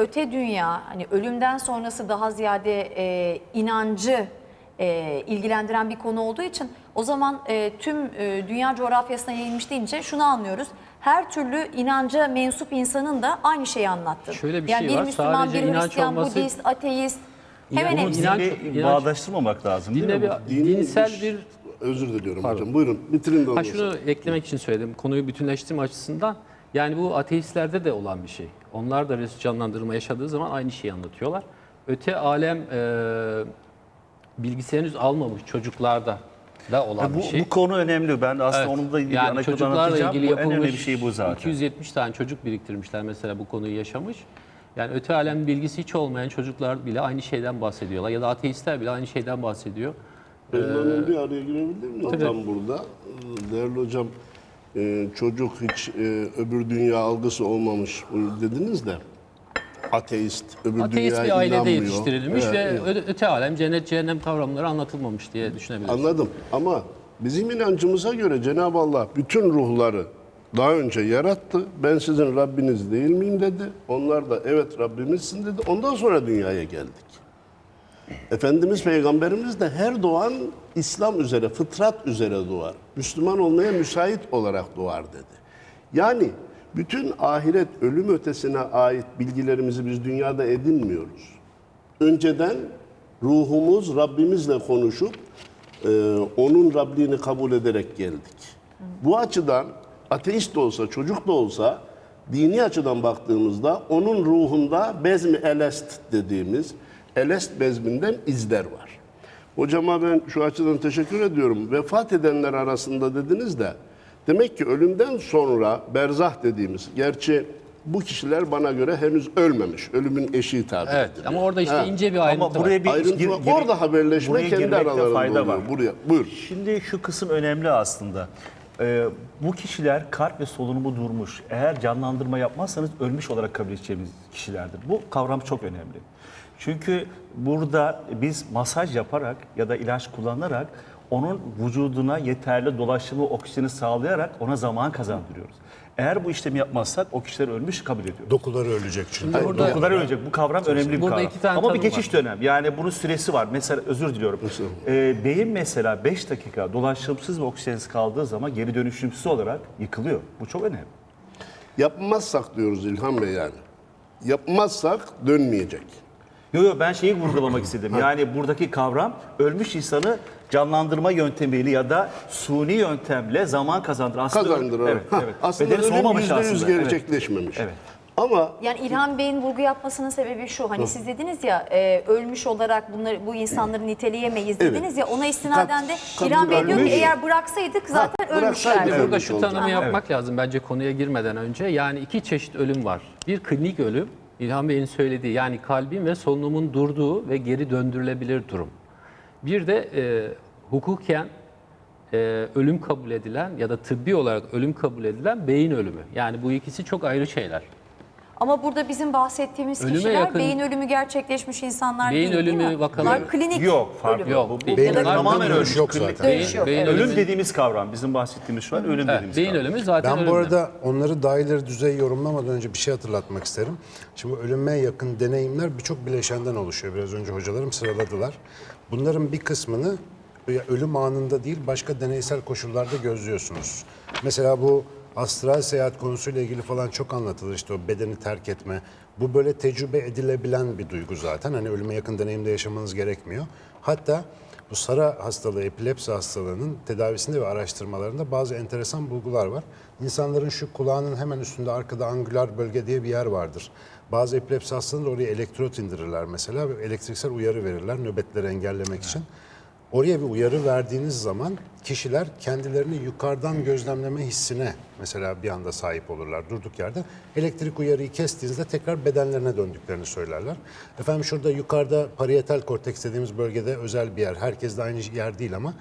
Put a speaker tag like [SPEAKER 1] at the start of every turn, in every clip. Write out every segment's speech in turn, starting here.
[SPEAKER 1] öte dünya hani ölümden sonrası daha ziyade e, inancı e, ilgilendiren bir konu olduğu için o zaman e, tüm e, dünya coğrafyasına yayılmış deyince şunu anlıyoruz. Her türlü inanca mensup insanın da aynı şeyi anlattı.
[SPEAKER 2] Şöyle bir
[SPEAKER 1] yani
[SPEAKER 2] şey
[SPEAKER 1] bir
[SPEAKER 2] var,
[SPEAKER 1] Müslüman,
[SPEAKER 2] sadece
[SPEAKER 1] bir
[SPEAKER 2] inanç
[SPEAKER 1] Hristiyan,
[SPEAKER 2] olması-
[SPEAKER 1] Budist, ateist hemen
[SPEAKER 2] Yani
[SPEAKER 1] hepsi.
[SPEAKER 2] inanç-
[SPEAKER 3] Dinle
[SPEAKER 2] inanç-
[SPEAKER 3] bağdaştırmamak lazım değil
[SPEAKER 2] Dinle
[SPEAKER 3] mi?
[SPEAKER 2] bir,
[SPEAKER 4] Dini
[SPEAKER 2] dinsel
[SPEAKER 4] bir- Özür diliyorum hocam. Buyurun bitirin de
[SPEAKER 2] Ha şunu eklemek için söyledim. Konuyu bütünleştirme açısından. Yani bu ateistlerde de olan bir şey. Onlar da Resul canlandırma yaşadığı zaman aynı şeyi anlatıyorlar. Öte alem e, bilgisi henüz almamış çocuklarda da olan
[SPEAKER 3] Ha, bu,
[SPEAKER 2] bir şey.
[SPEAKER 3] bu konu önemli. Ben aslında
[SPEAKER 2] Evet.
[SPEAKER 3] onunla ilgili
[SPEAKER 2] yani
[SPEAKER 3] anekdot
[SPEAKER 2] çocuklarla
[SPEAKER 3] anlatacağım.
[SPEAKER 2] ilgili
[SPEAKER 3] Bu en
[SPEAKER 2] yapılmış
[SPEAKER 3] önemli şey bu zaten.
[SPEAKER 2] 270 tane çocuk biriktirmişler mesela bu konuyu yaşamış. Yani öte alem bilgisi hiç olmayan çocuklar bile aynı şeyden bahsediyorlar ya da ateistler bile aynı şeyden bahsediyor.
[SPEAKER 4] Ben Hanım bir araya girebilir miyim? Tam burada. Ee, Değerli hocam, e, çocuk hiç e, öbür dünya algısı olmamış dediniz de. Ateist, öbür
[SPEAKER 2] Ateist
[SPEAKER 4] dünyaya
[SPEAKER 2] bir ailede
[SPEAKER 4] inanmıyor.
[SPEAKER 2] yetiştirilmiş
[SPEAKER 4] Evet,
[SPEAKER 2] ve ö- öte alem cennet cehennem kavramları anlatılmamış diye düşünebiliriz.
[SPEAKER 4] Anladım ama bizim inancımıza göre Cenab-ı Allah bütün ruhları daha önce yarattı. Ben sizin Rabbiniz değil miyim dedi. Onlar da evet Rabbimizsin dedi. Ondan sonra dünyaya geldik. Efendimiz Peygamberimiz de her doğan İslam üzere, fıtrat üzere doğar. Müslüman olmaya müsait olarak doğar dedi. Yani bütün ahiret ölüm ötesine ait bilgilerimizi biz dünyada edinmiyoruz. Önceden ruhumuz Rabbimizle konuşup e, onun Rabliğini kabul ederek geldik. Bu açıdan ateist de olsa, çocuk da olsa dini açıdan baktığımızda onun ruhunda bezmi elest dediğimiz elest bezminden izler var. Hocama ben şu açıdan teşekkür ediyorum. Vefat edenler arasında dediniz de demek ki ölümden sonra berzah dediğimiz gerçi bu kişiler bana göre henüz ölmemiş. Ölümün eşiği tabir
[SPEAKER 2] Evet
[SPEAKER 4] ediliyor.
[SPEAKER 2] ama orada işte
[SPEAKER 4] Ha.
[SPEAKER 2] ince bir ayrıntı
[SPEAKER 3] Ama buraya
[SPEAKER 2] var.
[SPEAKER 3] bir
[SPEAKER 4] Ayrıntı
[SPEAKER 3] gir-
[SPEAKER 4] var.
[SPEAKER 3] gir-
[SPEAKER 4] Orada haberleşme
[SPEAKER 3] buraya
[SPEAKER 4] kendi aralarında
[SPEAKER 3] fayda
[SPEAKER 4] oluyor.
[SPEAKER 3] var.
[SPEAKER 4] Buraya, buyur.
[SPEAKER 3] Şimdi şu kısım önemli aslında. Ee, bu kişiler kalp ve solunumu durmuş. Eğer canlandırma yapmazsanız ölmüş olarak kabul edeceğimiz kişilerdir. Bu kavram çok önemli. Çünkü burada biz masaj yaparak ya da ilaç kullanarak onun vücuduna yeterli dolaşımı oksijeni sağlayarak ona zaman kazandırıyoruz. Eğer bu işlemi yapmazsak o kişiler ölmüş kabul ediyoruz.
[SPEAKER 5] Dokuları ölecek çünkü.
[SPEAKER 3] Hayır,
[SPEAKER 2] burada-
[SPEAKER 3] dokular ölecek. Bu kavram önemli bir
[SPEAKER 2] Burada
[SPEAKER 3] kavram.
[SPEAKER 2] iki tane
[SPEAKER 3] Ama bir geçiş dönem. Yani bunun süresi var. Mesela özür diliyorum. Ee, beyin mesela 5 dakika dolaşımsız ve oksijensiz kaldığı zaman geri dönüşümsüz olarak yıkılıyor. Bu çok önemli.
[SPEAKER 4] Yapmazsak diyoruz İlhan Bey yani. Yapmazsak dönmeyecek.
[SPEAKER 3] Yo yo ben şeyi vurgulamak istedim. Yani buradaki kavram ölmüş insanı canlandırma yöntemiyle ya da suni yöntemle zaman kazandır. Aslında
[SPEAKER 4] Kazandırır.
[SPEAKER 3] Evet,
[SPEAKER 4] Ha,
[SPEAKER 3] evet.
[SPEAKER 4] Aslında
[SPEAKER 3] Bedeni
[SPEAKER 4] ölüm
[SPEAKER 3] soğumamış
[SPEAKER 4] yüzde yüz
[SPEAKER 3] aslında. Evet.
[SPEAKER 4] gerçekleşmemiş.
[SPEAKER 3] Evet.
[SPEAKER 4] Ama
[SPEAKER 1] Yani İlhan Bey'in vurgu yapmasının sebebi şu. Hani siz dediniz ya e, ölmüş olarak bunları bu insanları niteleyemeyiz dediniz ya ona istinaden de
[SPEAKER 4] Kat-
[SPEAKER 1] İlhan Bey diyor ki
[SPEAKER 4] ölmüş.
[SPEAKER 1] eğer bıraksaydık zaten ölmüşlerdi.
[SPEAKER 4] ölmüş
[SPEAKER 2] Burada şu
[SPEAKER 4] olacak.
[SPEAKER 2] tanımı yapmak lazım bence konuya girmeden önce. Yani iki çeşit ölüm var. Bir klinik ölüm, İlhan Bey'in söylediği yani kalbin ve solunumun durduğu ve geri döndürülebilir durum. Bir de e, hukuken e, ölüm kabul edilen ya da tıbbi olarak ölüm kabul edilen beyin ölümü. Yani bu ikisi çok ayrı şeyler.
[SPEAKER 1] Ama burada bizim bahsettiğimiz
[SPEAKER 2] Ölüme
[SPEAKER 1] kişiler
[SPEAKER 2] yakın-
[SPEAKER 1] beyin ölümü gerçekleşmiş insanlar
[SPEAKER 2] Beyin
[SPEAKER 1] değil, değil
[SPEAKER 2] ölümü
[SPEAKER 1] mi?
[SPEAKER 2] vakaları-
[SPEAKER 1] Bunlar klinik
[SPEAKER 3] Yok, farklı.
[SPEAKER 1] ölüm.
[SPEAKER 2] Yok,
[SPEAKER 3] Bu- bu-
[SPEAKER 2] beyin
[SPEAKER 5] Beyin ölümü
[SPEAKER 3] tamamen ölmüş.
[SPEAKER 5] yok
[SPEAKER 3] Klinik-
[SPEAKER 5] zaten.
[SPEAKER 1] Dönüş yok,
[SPEAKER 2] beyin
[SPEAKER 1] evet.
[SPEAKER 3] Ölüm dediğimiz kavram, bizim bahsettiğimiz şu an ölüm
[SPEAKER 2] Evet,
[SPEAKER 3] dediğimiz
[SPEAKER 2] beyin
[SPEAKER 3] kavram.
[SPEAKER 2] ölümü zaten
[SPEAKER 5] Ben bu
[SPEAKER 2] ölümden.
[SPEAKER 5] arada onları daha ileri düzey yorumlamadan önce bir şey hatırlatmak isterim. Şimdi ölüme yakın deneyimler birçok bileşenden oluşuyor. Biraz önce hocalarım sıraladılar. Bunların bir kısmını ya ölüm anında değil başka deneysel koşullarda gözlüyorsunuz. Mesela bu astral seyahat konusuyla ilgili falan çok anlatılır işte o bedeni terk etme. Bu böyle tecrübe edilebilen bir duygu zaten. Hani ölüme yakın deneyimde yaşamanız gerekmiyor. Hatta bu Sara hastalığı, epilepsi hastalığının tedavisinde ve araştırmalarında bazı enteresan bulgular var. İnsanların şu kulağının hemen üstünde arkada angüler bölge diye bir yer vardır. Bazı epilepsi hastalarında oraya elektrot indirirler mesela ve elektriksel uyarı verirler nöbetleri engellemek için. Oraya bir uyarı verdiğiniz zaman kişiler kendilerini yukarıdan gözlemleme hissine mesela bir anda sahip olurlar durduk yerde. Elektrik uyarıyı kestiğinizde tekrar bedenlerine döndüklerini söylerler. Efendim şurada yukarıda parietal korteks dediğimiz bölgede özel bir yer. Herkes de aynı yer değil ama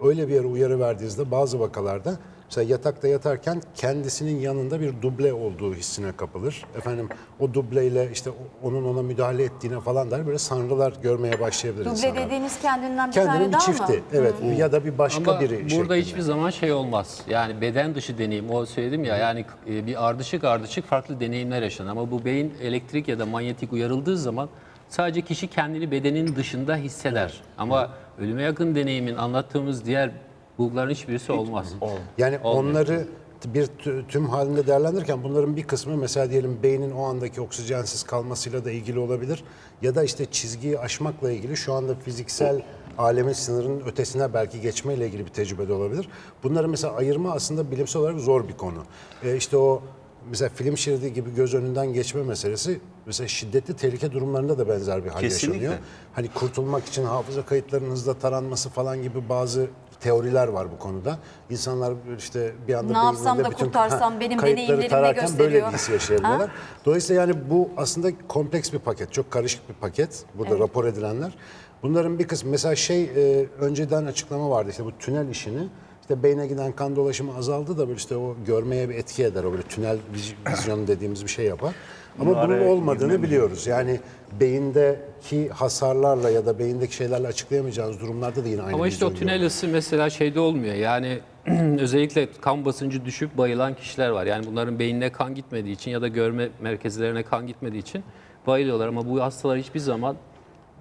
[SPEAKER 5] öyle bir yere uyarı verdiğinizde bazı vakalarda mesela yatakta yatarken kendisinin yanında bir duble olduğu hissine kapılır. Efendim o dubleyle işte onun ona müdahale ettiğine falan der böyle sanrılar görmeye başlayabilir
[SPEAKER 1] Duble
[SPEAKER 5] insanlar.
[SPEAKER 1] dediğiniz kendinden bir
[SPEAKER 5] Kendinin
[SPEAKER 1] tane
[SPEAKER 5] bir
[SPEAKER 1] daha
[SPEAKER 5] çifti.
[SPEAKER 1] mı?
[SPEAKER 5] Evet ya da bir başka
[SPEAKER 2] Ama
[SPEAKER 5] biri
[SPEAKER 2] burada
[SPEAKER 5] şeklinde.
[SPEAKER 2] hiçbir zaman şey olmaz. Yani beden dışı deneyim, o söyledim ya yani e, bir ardışık ardışık farklı deneyimler yaşanır. Ama bu beyin elektrik ya da manyetik uyarıldığı zaman sadece kişi kendini bedenin dışında hisseder. Ama ölüme yakın deneyimin anlattığımız diğer bulguların hiçbirisi olmaz.
[SPEAKER 5] Yani
[SPEAKER 2] Olmuyor.
[SPEAKER 5] onları bir tü- tüm halinde değerlendirirken bunların bir kısmı mesela diyelim beynin o andaki oksijensiz kalmasıyla da ilgili olabilir. Ya da işte çizgiyi aşmakla ilgili şu anda fiziksel alemin sınırının ötesine belki geçmeyle ilgili bir tecrübe de olabilir. Bunları mesela ayırma aslında bilimsel olarak zor bir konu. Ee, işte o mesela film şeridi gibi göz önünden geçme meselesi mesela şiddetli tehlike durumlarında da benzer bir hal
[SPEAKER 3] Kesinlikle.
[SPEAKER 5] yaşanıyor. Hani kurtulmak için hafıza kayıtlarının hızla taranması falan gibi bazı teoriler var bu konuda. İnsanlar işte bir anda
[SPEAKER 1] Ne yapsam da kurtarsam
[SPEAKER 5] ha,
[SPEAKER 1] benim
[SPEAKER 5] kayıtları
[SPEAKER 1] deneyimlerim ne
[SPEAKER 5] tararken böyle
[SPEAKER 1] gösteriyor?
[SPEAKER 5] bir his yaşayabiliyorlar. Dolayısıyla yani bu aslında kompleks bir paket, çok karışık bir paket. Burada rapor edilenler. Bunların bir kısmı mesela şey e, önceden açıklama vardı işte bu tünel işini. İşte beyne giden kan dolaşımı azaldı da böyle işte o görmeye bir etki eder. O böyle tünel viz- vizyonu dediğimiz bir şey yapar. Ama
[SPEAKER 3] Bunu
[SPEAKER 5] bunun olmadığını biliyoruz. Yani beyindeki hasarlarla ya da beyindeki şeylerle açıklayamayacağınız durumlarda da yine aynı
[SPEAKER 2] Ama işte o tünel ısı mesela şeyde olmuyor. Yani özellikle kan basıncı düşüp bayılan kişiler var. Yani bunların beynine kan gitmediği için ya da görme merkezlerine kan gitmediği için bayılıyorlar. Ama bu hastalar hiçbir zaman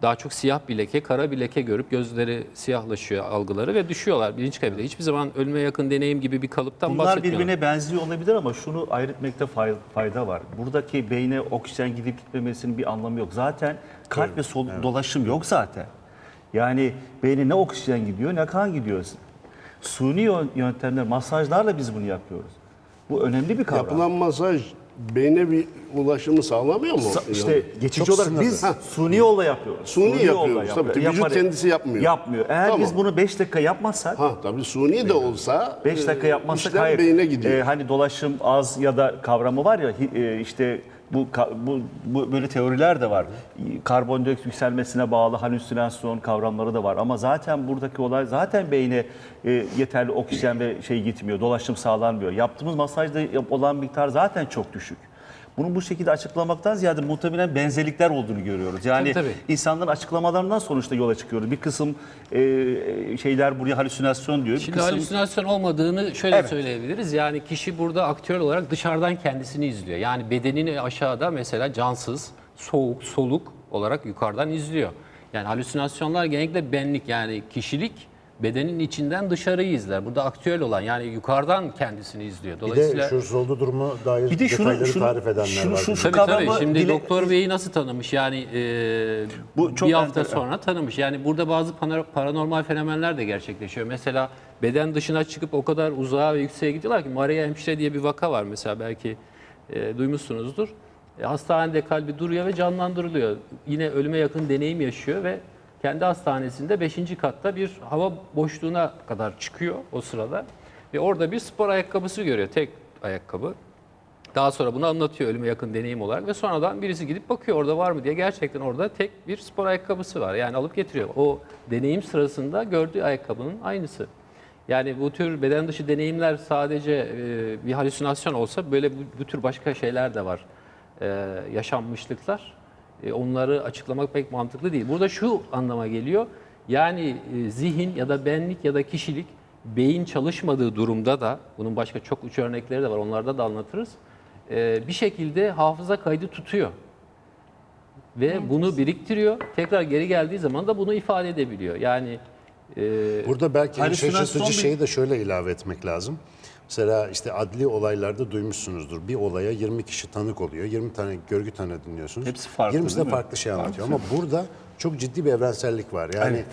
[SPEAKER 2] daha çok siyah bir leke, kara bir leke görüp gözleri siyahlaşıyor algıları ve düşüyorlar bilinç kaybıyla. Hiçbir zaman ölüme yakın deneyim gibi bir kalıptan
[SPEAKER 3] Bunlar
[SPEAKER 2] bahsetmiyorlar.
[SPEAKER 3] birbirine benziyor olabilir ama şunu fay- fayda var. Buradaki beyne oksijen gidip gitmemesinin bir anlamı yok. Zaten kalp ve sol dolaşım yok zaten. Yani beyne ne oksijen gidiyor ne kan gidiyor. Suni yön- yöntemler, masajlarla biz bunu yapıyoruz. Bu önemli bir kavram.
[SPEAKER 4] Yapılan masaj beyne bir ulaşımı sağlamıyor mu?
[SPEAKER 3] Sa- işte geçici
[SPEAKER 5] Çok
[SPEAKER 3] olarak
[SPEAKER 5] sınırlı.
[SPEAKER 3] biz
[SPEAKER 4] Ha.
[SPEAKER 3] suni yolla yapıyoruz.
[SPEAKER 4] Suni
[SPEAKER 3] yolla
[SPEAKER 4] yapıyoruz, tabii.
[SPEAKER 3] yapıyor-
[SPEAKER 4] Vücut kendisi yapmıyor.
[SPEAKER 3] Yapmıyor. Eğer
[SPEAKER 4] Tamam.
[SPEAKER 3] biz bunu 5 dakika yapmazsak
[SPEAKER 4] Ha tabii suni de olsa
[SPEAKER 3] 5 dakika
[SPEAKER 4] e,
[SPEAKER 3] yapmazsak
[SPEAKER 4] işlem
[SPEAKER 3] hayır.
[SPEAKER 4] beyine gidiyor.
[SPEAKER 3] Ee, hani dolaşım az ya da kavramı var ya hi- e, işte bu, bu, bu böyle teoriler de var. Karbondioksit yükselmesine bağlı halüsinasyon kavramları da var. Ama zaten buradaki olay zaten beyne e, yeterli oksijen ve şey gitmiyor. Dolaşım sağlanmıyor. Yaptığımız masajda olan miktar zaten çok düşük. Bunu bu şekilde açıklamaktan ziyade muhtemelen benzerlikler olduğunu görüyoruz. Yani
[SPEAKER 2] Tabii, tabii.
[SPEAKER 3] insanların açıklamalarından sonuçta yola çıkıyoruz. Bir kısım e, şeyler buraya halüsinasyon diyor. Bir
[SPEAKER 2] Şimdi
[SPEAKER 3] kısım
[SPEAKER 2] halüsinasyon olmadığını şöyle
[SPEAKER 3] Evet.
[SPEAKER 2] söyleyebiliriz. Yani kişi burada aktör olarak dışarıdan kendisini izliyor. Yani bedenini aşağıda mesela cansız, soğuk, soluk olarak yukarıdan izliyor. Yani halüsinasyonlar genellikle benlik yani kişilik bedenin içinden dışarıyı izler. Burada aktüel olan yani yukarıdan kendisini izliyor.
[SPEAKER 5] Bir
[SPEAKER 2] Dolayısıyla
[SPEAKER 5] de şuursuz olduğu durumu dair
[SPEAKER 3] Bir de şunu-
[SPEAKER 5] detayları
[SPEAKER 3] şunu-
[SPEAKER 5] tarif edenler
[SPEAKER 3] şunu-
[SPEAKER 5] var.
[SPEAKER 3] şu-
[SPEAKER 5] bizim.
[SPEAKER 3] şu-
[SPEAKER 2] Tabii tabii. Şimdi
[SPEAKER 3] dile-
[SPEAKER 2] Doktor Bey'i nasıl tanımış? Yani e,
[SPEAKER 3] Bu çok
[SPEAKER 2] bir hafta
[SPEAKER 3] enter-
[SPEAKER 2] sonra tanımış. Yani burada bazı paranormal fenomenler de gerçekleşiyor. Mesela beden dışına çıkıp o kadar uzağa ve yükseğe gidiyorlar ki Maria Hemşire diye bir vaka var mesela belki e, duymuşsunuzdur. E, hastanede kalbi duruyor ve canlandırılıyor. Yine ölüme yakın deneyim yaşıyor ve kendi hastanesinde 5. katta bir hava boşluğuna kadar çıkıyor o sırada. Ve orada bir spor ayakkabısı görüyor. Tek ayakkabı. Daha sonra bunu anlatıyor ölüme yakın deneyim olarak ve sonradan birisi gidip bakıyor orada var mı diye. Gerçekten orada tek bir spor ayakkabısı var. Yani alıp getiriyor. O deneyim sırasında gördüğü ayakkabının aynısı. Yani bu tür beden dışı deneyimler sadece e, bir halüsinasyon olsa böyle bu, tür başka şeyler de var. E, yaşanmışlıklar. E, onları açıklamak pek mantıklı değil. Burada şu anlama geliyor. Yani e, zihin ya da benlik ya da kişilik beyin çalışmadığı durumda da bunun başka çok uç örnekleri de var. Onlarda da anlatırız. E, bir şekilde hafıza kaydı tutuyor. Ve bunu biriktiriyor. Tekrar geri geldiği zaman da bunu ifade edebiliyor. Yani e,
[SPEAKER 5] Burada belki en
[SPEAKER 3] Halüsinasyon
[SPEAKER 5] şaşırtıcı
[SPEAKER 3] bir-
[SPEAKER 5] şeyi de şöyle ilave etmek lazım. Mesela işte adli olaylarda duymuşsunuzdur. Bir olaya 20 kişi tanık oluyor. 20 tane görgü tanığı dinliyorsunuz.
[SPEAKER 3] Hepsi farklı,
[SPEAKER 5] 20'si de
[SPEAKER 3] değil mi?
[SPEAKER 5] farklı şey anlatıyor. Ama burada çok ciddi bir evrensellik var. Yani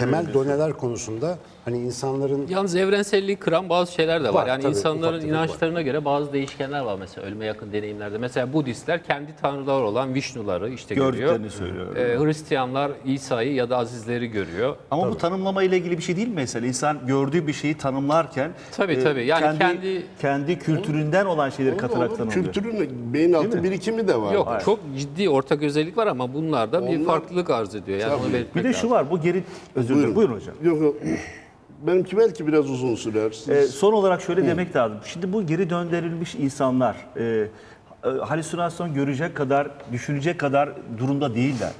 [SPEAKER 5] temel doneler konusunda hani insanların
[SPEAKER 2] Yalnız evrenselliği kıran bazı şeyler de var.
[SPEAKER 5] Var,
[SPEAKER 2] yani
[SPEAKER 5] tabii,
[SPEAKER 2] insanların
[SPEAKER 5] ufak tefek
[SPEAKER 2] inançlarına göre bazı değişkenler var mesela ölüme yakın deneyimlerde. Mesela Budistler kendi tanrılar olan Vishnuları işte görüyor.
[SPEAKER 3] Gördüklerini söylüyor.
[SPEAKER 2] Ee, Hristiyanlar İsa'yı ya da azizleri görüyor.
[SPEAKER 3] Ama bu tanımlama ile ilgili bir şey değil mi mesela? İnsan gördüğü bir şeyi tanımlarken
[SPEAKER 2] Tabii, tabii. Yani
[SPEAKER 3] kendi,
[SPEAKER 2] kendi-
[SPEAKER 3] kendi kültüründen olan şeyleri katarak
[SPEAKER 4] Onun
[SPEAKER 3] tanımlıyor.
[SPEAKER 4] kültürün beyin altı birikimi de var.
[SPEAKER 2] Yok çok ciddi ortak özellik var ama bunlarda bir
[SPEAKER 4] Onlar-
[SPEAKER 2] farklılık arz ediyor. Yani onu belirtmek
[SPEAKER 3] Bir de
[SPEAKER 2] lazım.
[SPEAKER 3] şu var bu geri özür dilerim. Buyurun hocam.
[SPEAKER 4] Yok yok. benimki belki biraz uzun sürer. Siz-
[SPEAKER 3] Ee, son olarak şöyle demek lazım. Şimdi bu geri döndürülmüş insanlar e, e, halüsinasyon görecek kadar, düşünecek kadar durumda değiller.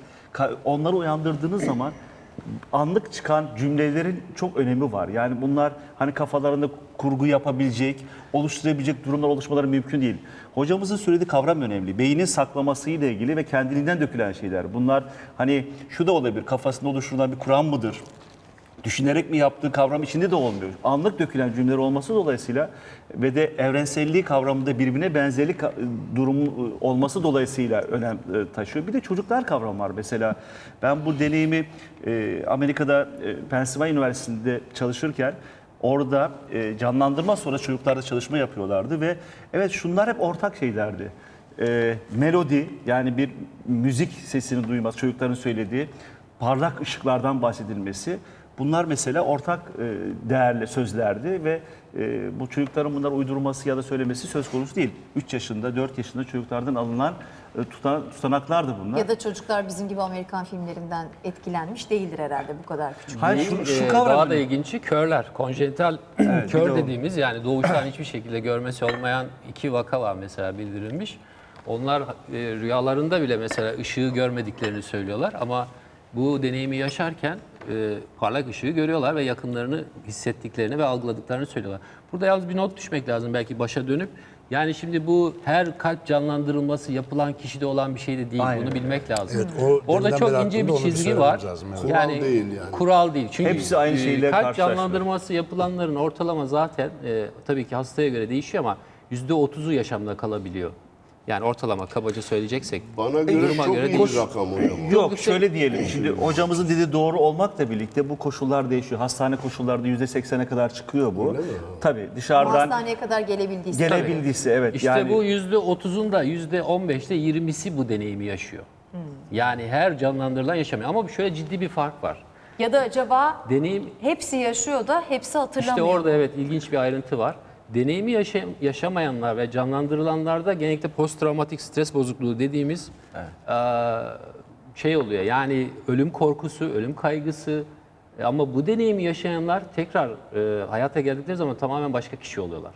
[SPEAKER 3] Onları uyandırdığınız zaman anlık çıkan cümlelerin çok önemi var. Yani bunlar hani kafalarında kurgu yapabilecek, oluşturabilecek durumlar oluşmaları mümkün değil. Hocamızın söylediği kavram önemli. Beynin saklaması ile ilgili ve kendiliğinden dökülen şeyler. Bunlar hani şu da olabilir, kafasında oluşturulan bir Kur'an mıdır? Düşünerek mi yaptığı kavram içinde de olmuyor. Anlık dökülen cümleler olması dolayısıyla ve de evrenselliği kavramında birbirine benzerlik durumu e, olması dolayısıyla önem e, taşıyor. Bir de çocuklar kavramı var mesela. Ben bu deneyimi e, Amerika'da Pennsylvania Üniversitesi'nde çalışırken orada canlandırma sonra çocuklarda çalışma yapıyorlardı ve evet şunlar hep ortak şeylerdi. E, melodi yani bir müzik sesini duyması, çocukların söylediği parlak ışıklardan bahsedilmesi bunlar mesela ortak e, değerli sözlerdi ve e, bu çocukların bunları uydurması ya da söylemesi söz konusu değil. 3 yaşında, 4 yaşında çocuklardan alınan e, tutan, tutanaklardı bunlar.
[SPEAKER 1] Ya da çocuklar bizim gibi Amerikan filmlerinden etkilenmiş değildir herhalde bu kadar küçük.
[SPEAKER 3] Hayır şu, şu
[SPEAKER 2] daha
[SPEAKER 3] kavram
[SPEAKER 2] da ilginci körler. Konjenital kör dediğimiz yani doğuştan hiçbir şekilde görmesi olmayan iki vaka var mesela bildirilmiş. Onlar e, rüyalarında bile mesela ışığı görmediklerini söylüyorlar ama bu deneyimi yaşarken e, parlak ışığı görüyorlar ve yakınlarını hissettiklerini ve algıladıklarını söylüyorlar. Burada yalnız bir not düşmek lazım belki başa dönüp. Yani şimdi bu her kalp canlandırılması yapılan kişide olan bir şey de değil.
[SPEAKER 3] Aynen.
[SPEAKER 2] Bunu bilmek lazım.
[SPEAKER 5] Evet, o
[SPEAKER 2] Orada çok ince bir çizgi var.
[SPEAKER 5] lazım, evet.
[SPEAKER 4] Kural değil yani.
[SPEAKER 2] Kural değil. Çünkü
[SPEAKER 3] Hepsi aynı
[SPEAKER 2] e,
[SPEAKER 3] şeyle
[SPEAKER 2] kalp canlandırması yapılanların ortalama zaten e, tabii ki hastaya göre değişiyor ama %30'u yaşamda kalabiliyor. Yani ortalama kabaca söyleyeceksek.
[SPEAKER 4] Bana göre
[SPEAKER 2] duruma
[SPEAKER 4] çok
[SPEAKER 2] göre
[SPEAKER 4] iyi bir rakam hocam.
[SPEAKER 3] Yok şöyle diyelim şimdi hocamızın dediği doğru olmakla birlikte bu koşullar değişiyor. Hastane koşullarda %80'e kadar çıkıyor bu. Tabii
[SPEAKER 1] Ama
[SPEAKER 3] dışarıdan
[SPEAKER 1] hastaneye kadar gelebildiyse.
[SPEAKER 3] gelebildiyse evet.
[SPEAKER 2] İşte
[SPEAKER 3] yani,
[SPEAKER 2] bu %30'un da %15'te 20'si bu deneyimi yaşıyor. Yani her canlandırılan yaşamıyor. Ama şöyle ciddi bir fark var.
[SPEAKER 1] Ya da acaba
[SPEAKER 2] Deneyim
[SPEAKER 1] hepsi yaşıyor da hepsi hatırlamıyor.
[SPEAKER 2] İşte orada evet ilginç bir ayrıntı var. Deneyimi yaşa- yaşamayanlar ve canlandırılanlarda genellikle posttraumatik stres bozukluğu dediğimiz eee, şey oluyor. Yani ölüm korkusu, ölüm kaygısı E, ama bu deneyimi yaşayanlar tekrar e, hayata geldikleri zaman tamamen başka kişi oluyorlar.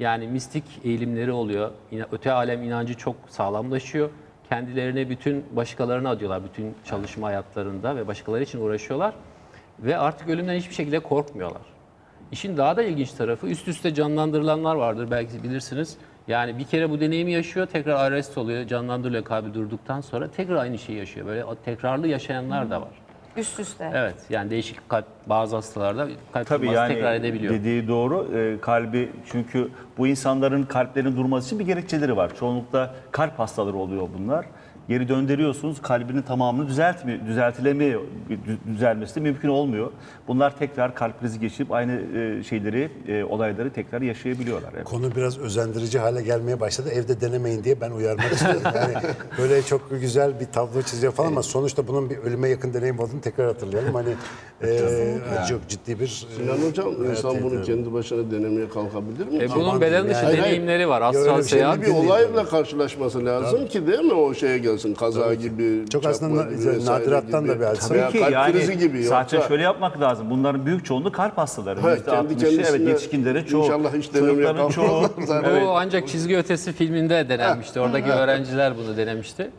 [SPEAKER 2] Yani mistik eğilimleri oluyor. Öte alem inancı çok sağlamlaşıyor. Kendilerine bütün başkalarına adıyorlar bütün çalışma hayatlarında ve başkaları için uğraşıyorlar. Ve artık ölümden hiçbir şekilde korkmuyorlar. İşin daha da ilginç tarafı üst üste canlandırılanlar vardır belki bilirsiniz. Yani bir kere bu deneyimi yaşıyor, tekrar arrest oluyor, canlandırılıyor kalbi durduktan sonra tekrar aynı şeyi yaşıyor. Böyle tekrarlı yaşayanlar da var.
[SPEAKER 1] Üst üste.
[SPEAKER 2] Evet, yani değişik kalp bazı hastalarda kalp
[SPEAKER 3] Tabii
[SPEAKER 2] durması
[SPEAKER 3] yani
[SPEAKER 2] tekrar edebiliyor.
[SPEAKER 3] dediği doğru. Ee, kalbi çünkü bu insanların kalplerinin durması için bir gerekçeleri var. Çoğunlukla kalp hastaları oluyor bunlar. Geri döndürüyorsunuz kalbinin tamamını düzeltmiyor, düzeltilemiyor, dü- düzelmesi de mümkün olmuyor. Bunlar tekrar kalp krizi geçirip aynı e, şeyleri, e, olayları tekrar yaşayabiliyorlar. Evet.
[SPEAKER 5] Konu biraz özendirici hale gelmeye başladı. Evde denemeyin diye ben uyarmak istiyorum. Yani böyle çok güzel bir tablo çiziyor falan ama sonuçta bunun bir ölüme yakın deneyim olduğunu tekrar hatırlayalım. Hani e, çok ciddi bir...
[SPEAKER 4] Sinan Hocam insan bunu kendi başına denemeye kalkabilir mi?
[SPEAKER 2] E, bunun beden dışı
[SPEAKER 5] yani.
[SPEAKER 2] deneyimleri var. Astral seyahat.
[SPEAKER 4] Bir olayla karşılaşması lazım ki değil mi o şeye gelsin kaza gibi.
[SPEAKER 5] Çok aslında na- nadirattan
[SPEAKER 4] gibi.
[SPEAKER 5] da bir hadise.
[SPEAKER 4] Veya
[SPEAKER 3] Tabii ki
[SPEAKER 4] kalp
[SPEAKER 3] yani
[SPEAKER 4] krizi gibi.
[SPEAKER 3] zaten
[SPEAKER 4] Yoksa-
[SPEAKER 3] şöyle yapmak lazım. Bunların büyük çoğunluğu kalp hastaları.
[SPEAKER 4] Ha,
[SPEAKER 3] %60'ı
[SPEAKER 4] kendi
[SPEAKER 3] evet
[SPEAKER 4] kendisine
[SPEAKER 3] yetişkinlere çoğu.
[SPEAKER 4] inşallah hiç denemeye
[SPEAKER 3] Çocukların çoğu.
[SPEAKER 4] kalkmazlar.
[SPEAKER 2] Bu ancak çizgi ötesi filminde denenmişti. Oradaki öğrenciler bunu denemişti.